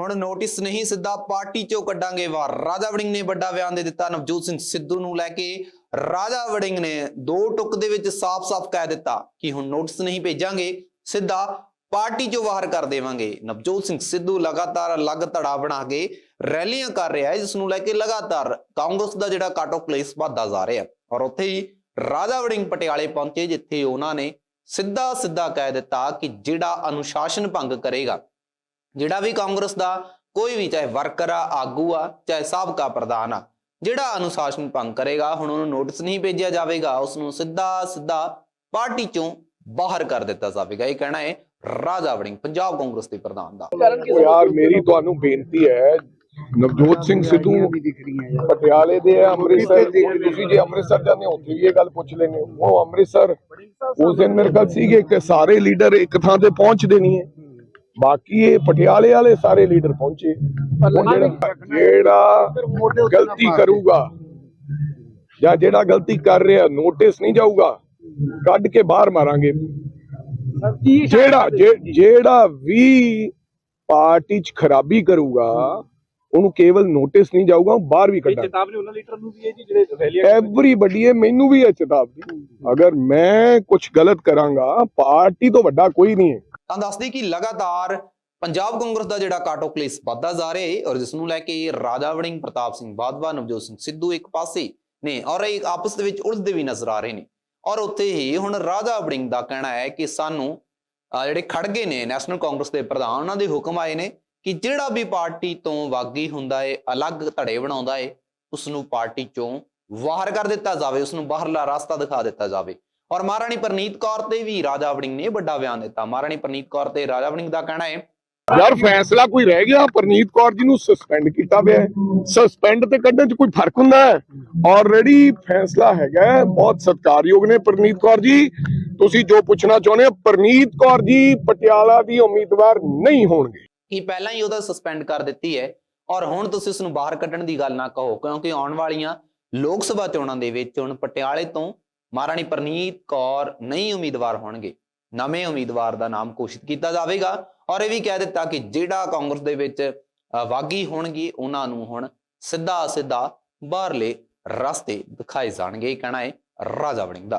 ਹੁਣ ਨੋਟਿਸ ਨਹੀਂ ਸਿੱਧਾ ਪਾਰਟੀ ਚੋਂ ਕੱਢਾਂਗੇ ਵਾਰ। ਰਾਜਾ ਵੜਿੰਗ ਨੇ ਵੱਡਾ ਬਿਆਨ ਦੇ ਦਿੱਤਾ, ਨਵਜੋਤ ਸਿੰਘ ਸਿੱਧੂ ਨੂੰ ਲੈ ਕੇ। ਰਾਜਾ ਵੜਿੰਗ ਨੇ ਦੋ ਟੁਕ ਦੇ ਵਿੱਚ ਸਾਫ਼-ਸਾਫ਼ ਕਹਿ ਦਿੱਤਾ ਕਿ ਹੁਣ ਨੋਟਿਸ ਨਹੀਂ ਭੇਜਾਂਗੇ, ਸਿੱਧਾ ਪਾਰਟੀ ਚੋਂ ਬਾਹਰ ਕਰ ਦੇਵਾਂਗੇ। ਨਵਜੋਤ ਸਿੰਘ ਸਿੱਧੂ ਲਗਾਤਾਰ ਅਲੱਗ ਧੜਾ ਬਣਾ ਕੇ ਰੈਲੀਆਂ ਕਰ ਰਿਹਾ ਹੈ, ਜਿਸ ਨੂੰ ਲੈ ਕੇ ਲਗਾਤਾਰ ਕਾਂਗਰਸ ਦਾ ਜਿਹੜਾ ਕਾਟ ਆਫ ਪਲੇਸ ਵੱਧਦਾ ਜਾ ਰਿਹਾ। ਔਰ ਉੱਥੇ ਹੀ ਰਾਜਾ ਵੜਿੰਗ ਪਟਿਆਲੇ ਪਹੁੰਚੇ, ਜਿੱਥੇ ਉਹਨਾਂ ਨੇ ਸਿੱਧਾ ਸਿੱਧਾ ਕਹਿ ਦਿੱਤਾ ਕਿ ਜਿਹੜਾ ਅਨੁਸ਼ਾਸਨ ਭੰਗ ਕਰੇਗਾ ਜਿਹੜਾ ਵੀ ਕਾਂਗਰਸ ਦਾ ਕੋਈ ਵੀ ਚਾਹੇ ਵਰਕਰ ਆ ਆਗੂ ਆ ਚਾਹੇ ਸਾਬਕਾ ਪ੍ਰਧਾਨ ਆ ਜਿਹੜਾ ਅਨੁਸ਼ਾਸਨ ਭੰਗ ਕਰੇਗਾ ਹੁਣ ਉਹਨੂੰ ਨੋਟਿਸ ਨਹੀਂ ਭੇਜਿਆ ਜਾਵੇਗਾ ਉਸ ਨੂੰ ਸਿੱਧਾ ਸਿੱਧਾ ਪਾਰਟੀ ਚੋਂ ਬਾਹਰ ਕਰ ਦਿੱਤਾ ਜਾਵੇਗਾ। ਇਹ ਕਹਿਣਾ ਹੈ ਰਾਜਾ ਵੜਿੰਗ ਪੰਜਾਬ ਕਾਂਗਰਸ ਦੇ ਪ੍ਰਧਾਨ ਦਾ। ਯਾਰ ਮੇਰੀ ਤੁਹਾਨੂੰ ਬੇਨਤੀ ਹੈ ਨਵਜੋਤ ਸਿੰਘ ਸਿੱਧੂ ਪਟਿਆਲੇ ਦੇ ਆ, ਅੰਮ੍ਰਿਤਸਰ। ਦੇ ਤੁਸੀਂ ਜੇ ਅੰਮ੍ਰਿਤਸਰ ਜਾਂਦੇ ਹੋ ਉੱਥੇ ਵੀ ਇਹ ਗੱਲ ਪੁੱਛ ਲੈਣੇ ਉਹ ਅੰਮ੍ਰਿਤਸਰ ਉਸ ਦਿਨ ਮੇਰੇ ਖਿਆਲ ਸੀਗੇ ਕਿ ਸਾਰੇ ਲੀਡਰ ਇੱਕ ਥਾਂ ਤੇ ਪਹੁੰਚਦੇ ਨਹੀਂ ਹੈ। ਬਾਕੀ ਇਹ ਪਟਿਆਲੇ ਵਾਲੇ ਸਾਰੇ ਲੀਡਰ ਪਹੁੰਚੇ। ਜਿਹੜਾ ਗਲਤੀ ਕਰੂਗਾ ਜਾਂ ਜਿਹੜਾ ਗਲਤੀ ਕਰ ਰਿਹਾ ਨੋਟਿਸ ਨਹੀਂ ਜਾਊਗਾ ਕੱਢ ਕੇ ਬਾਹਰ ਮਾਰਾਂਗੇ। ਜਿਹੜਾ ਜਿਹੜਾ ਵੀ ਪਾਰਟੀ 'ਚ ਖਰਾਬੀ ਕਰੂਗਾ ਉਹਨੂੰ ਕੇਵਲ ਨੋਟਿਸ ਨਹੀਂ ਜਾਊਗਾ ਉਹ ਬਾਹਰ ਵੀ ਕੱਢਾਂਗੇ। ਚੇਤਾਵਨੀ ਉਹਨਾਂ ਲੀਡਰ ਨੂੰ ਵੀ ਹੈ ਜੀ ਜਿਹੜੇ ਰੈਲੀਆਂ ਐਵਰੀਬਡੀ ਹੈ ਮੈਨੂੰ ਵੀ ਹੈ ਚੇਤਾਵਨੀ। ਅਗਰ ਮੈਂ ਕੁਝ ਗਲਤ ਕਰਾਂਗਾ ਪਾਰਟੀ ਤੋਂ ਵੱਡਾ ਕੋਈ ਨਹੀਂ ਹੈ। ਤਾਂ ਦੱਸਦੀ ਕਿ ਲਗਾਤਾਰ ਪੰਜਾਬ ਕਾਂਗਰਸ ਦਾ ਜਿਹੜਾ ਕਾਟ ਆਫ ਵੱਧਦਾ ਜਾ ਰਿਹਾ ਹੈ ਔਰ ਜਿਸ ਨੂੰ ਲੈ ਕੇ ਰਾਜਾ ਵੜਿੰਗ ਪ੍ਰਤਾਪ ਸਿੰਘ ਬਾਦਵਾ, ਨਵਜੋਤ ਸਿੰਘ ਸਿੱਧੂ ਇੱਕ ਪਾਸੇ ਨੇ ਔਰ ਇਹ ਆਪਸ ਦੇ ਵਿੱਚ ਉਲਝਦੇ ਵੀ ਨਜ਼ਰ ਆ ਰਹੇ ਨੇ ਔਰ ਉੱਥੇ ਹੀ ਹੁਣ ਰਾਜਾ ਵੜਿੰਗ ਦਾ ਕਹਿਣਾ ਹੈ ਕਿ ਸਾਨੂੰ ਜਿਹੜੇ ਖੜਗੇ ਨੇ ਨੈਸ਼ਨਲ ਕਾਂਗਰਸ ਦੇ ਪ੍ਰਧਾਨ, ਉਹਨਾਂ ਦੇ ਹੁਕਮ ਆਏ ਨੇ ਕਿ ਜਿਹੜਾ ਵੀ ਪਾਰਟੀ ਤੋਂ ਵਾਗੀ ਹੁੰਦਾ ਏ ਅਲੱਗ ਧੜੇ ਬਣਾਉਂਦਾ ਏ ਉਸ ਨੂੰ ਪਾਰਟੀ ਚੋਂ ਬਾਹਰ ਕਰ ਦਿੱਤਾ ਜਾਵੇ ਉਸ ਨੂੰ ਬਾਹਰਲਾ ਰਸਤਾ ਦਿਖਾ ਦਿੱਤਾ ਜਾਵੇ। ਔਰ ਮਹਾਰਾਣੀ ਪ੍ਰਨੀਤ ਕੌਰ ਤੇ ਵੀ ਰਾਜਾ ਵੜਿੰਗ ਨੇ ਵੱਡਾ ਬਿਆਨ ਦਿੱਤਾ। ਮਹਾਰਾਣੀ ਪ੍ਰਨੀਤ ਕੌਰ ਤੇ ਰਾਜਾ ਵੜਿੰਗ ਦਾ ਕਹਿਣਾ ਹੈ ਯਾਰ ਫੈਸਲਾ ਕੋਈ ਰਹਿ ਗਿਆ? ਪਰਨੀਤ ਕੌਰ ਜੀ ਨੂੰ ਸਸਪੈਂਡ ਕੀਤਾ ਪਿਆ ਸਸਪੈਂਡ ਤੇ ਕੱਢਣ 'ਚ ਕੋਈ ਫ਼ਰਕ ਹੁੰਦਾ ਹੈ? ਆਲਰੇਡੀ ਫੈਸਲਾ ਹੈਗਾ ਬਹੁਤ ਸਤਿਕਾਰਯੋਗ ਨੇ ਪਰਨੀਤ ਕੌਰ ਜੀ। ਤੁਸੀਂ ਜੋ ਪੁੱਛਣਾ ਚਾਹੁੰਦੇ ਹੋ ਪਰਨੀਤ ਕੌਰ ਜੀ ਪਟਿਆਲਾ ਦੀ ਉਮੀਦਵਾਰ ਨਹੀਂ ਹੋਣਗੇ। ਕਿ ਪਹਿਲਾਂ ਹੀ ਉਹਦਾ ਸਸਪੈਂਡ ਕਰ ਦਿੱਤੀ ਹੈ। ਔਰ ਹੁਣ ਤੁਸੀਂ ਉਸ ਨੂੰ ਬਾਹਰ ਕੱਢਣ ਦੀ ਗੱਲ ਨਾ ਕਹੋ ਕਿਉਂਕਿ ਆਉਣ ਵਾਲੀਆਂ ਲੋਕ ਸਭਾ ਚੋਣਾਂ ਦੇ ਵਿੱਚ ਹੁਣ ਪਟਿਆਲੇ ਤੋਂ ਮਹਾਰਾਣੀ ਪ੍ਰਨੀਤ ਕੌਰ ਨਹੀਂ ਉਮੀਦਵਾਰ ਹੋਣਗੇ ਨਵੇਂ ਉਮੀਦਵਾਰ ਦਾ ਨਾਮ ਘੋਸ਼ਿਤ ਕੀਤਾ ਜਾਵੇਗਾ ਔਰ ਇਹ ਵੀ ਕਹਿ ਦਿੱਤਾ ਕਿ ਜਿਹੜਾ ਕਾਂਗਰਸ ਦੇ ਵਿੱਚ ਅ, ਵਾਗੀ ਹੋਣਗੇ ਉਹਨਾਂ ਨੂੰ ਹੁਣ ਸਿੱਧਾ ਸਿੱਧਾ ਬਾਹਰਲੇ ਰਸਤੇ ਦਿਖਾਏ ਜਾਣਗੇ ਇਹ ਕਹਿਣਾ ਹੈ ਰਾਜਾ ਵੜਿੰਗ ਦਾ।